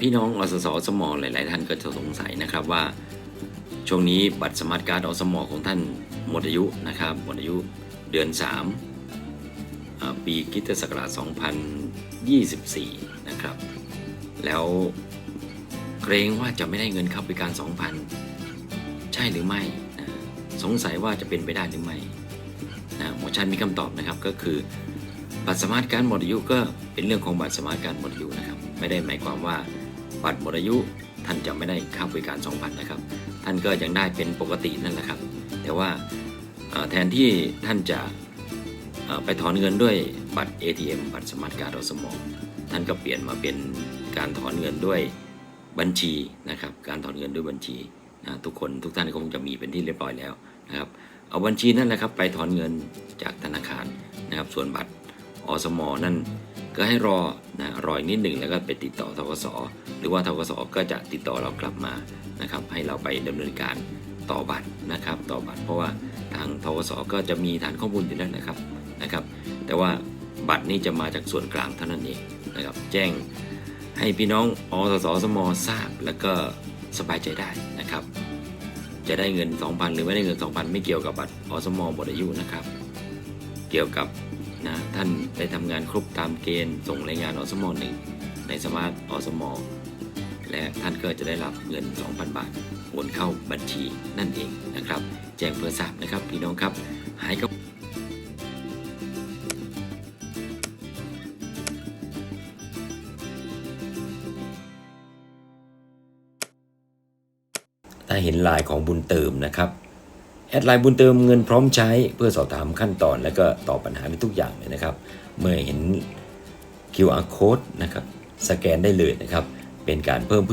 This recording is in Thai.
พี่น้องอสสสมหลาย ๆ ท่านก็จะสงสัยนะครับว่า ช่วงนี้บัตรสมาร์ทการ์ดอสมของท่านหมดอายุนะครับหมดอายุเดือน 3 ปีคริสตศักราช2024 นะครับ แล้วเกรงว่าจะไม่ได้เงินเข้าบริการ 2,000 ใช่หรือไม่นะสงสัยว่าจะเป็นไปได้หรือไม่นะหมอชันมีคำตอบนะครับก็คือบัตรสมาร์ทการ์ดหมดอายุก็เป็นเรื่องของบัตรสมาร์ทการ์ดหมดอายุนะครับ ไม่ได้หมายความว่า บัตรหมดอายุ ท่านจะไม่ได้ค่าบริการ2,000นะครับ ท่านก็ยังได้เป็นปกตินั่นแหละครับ แต่ว่าแทนที่ท่านจะไปถอนเงินด้วยบัตร ATM บัตรสมาร์ทการ์ดอสมท่านก็เปลี่ยนมาเป็นการถอนเงินด้วยบัญชีนะครับ การถอนเงินด้วยบัญชีนะทุกคนทุกท่านคงจะมีเป็นที่เรียบร้อยแล้วนะครับ เอาบัญชีนั่นแหละครับไปถอนเงินจากธนาคารนะครับ ส่วนบัตรอสมอนั่น ก็ให้รอนะรออีกนิดหนึ่งแล้วก็ไปติดต่อทกสหรือว่าทกสก็จะติดต่อเรากลับมานะครับ ให้เราไปดำเนินการต่อบัตรนะครับ ต่อบัตรเพราะว่าทางทกสก็จะมีฐานข้อมูลอยู่แล้วนะครับนะครับ แต่ว่าบัตรนี้จะมาจากส่วนกลางเท่านั้นเองนะครับแจ้งให้พี่น้องอสสสมทราบแล้วก็สบายใจได้นะครับ จะได้เงิน 2,000 หรือไม่ได้เงิน 2,000 ไม่เกี่ยวกับบัตรอสมหมดอายุนะครับ เกี่ยวกับนะท่าน ได้ทำงานครบตามเกณฑ์ส่งรายงานอสมหนึ่งในสมาร์ทอสมและท่านก็จะได้รับเงิน 2,000 บาทโอนเข้าบัญชีนั่นเองนะครับ แจ้งเพื่อทราบนะครับพี่น้องครับ หายกับถ้าเห็นลายของบุญเติมนะครับ แอดไลน์บุญเติมเงินพร้อมใช้เพื่อสอบถามขั้นตอน และก็ตอบปัญหาในทุกอย่างเลยนะครับ เมื่อเห็น QR code นะครับสแกนได้เลยนะครับ เป็นการเพิ่มเพื่อน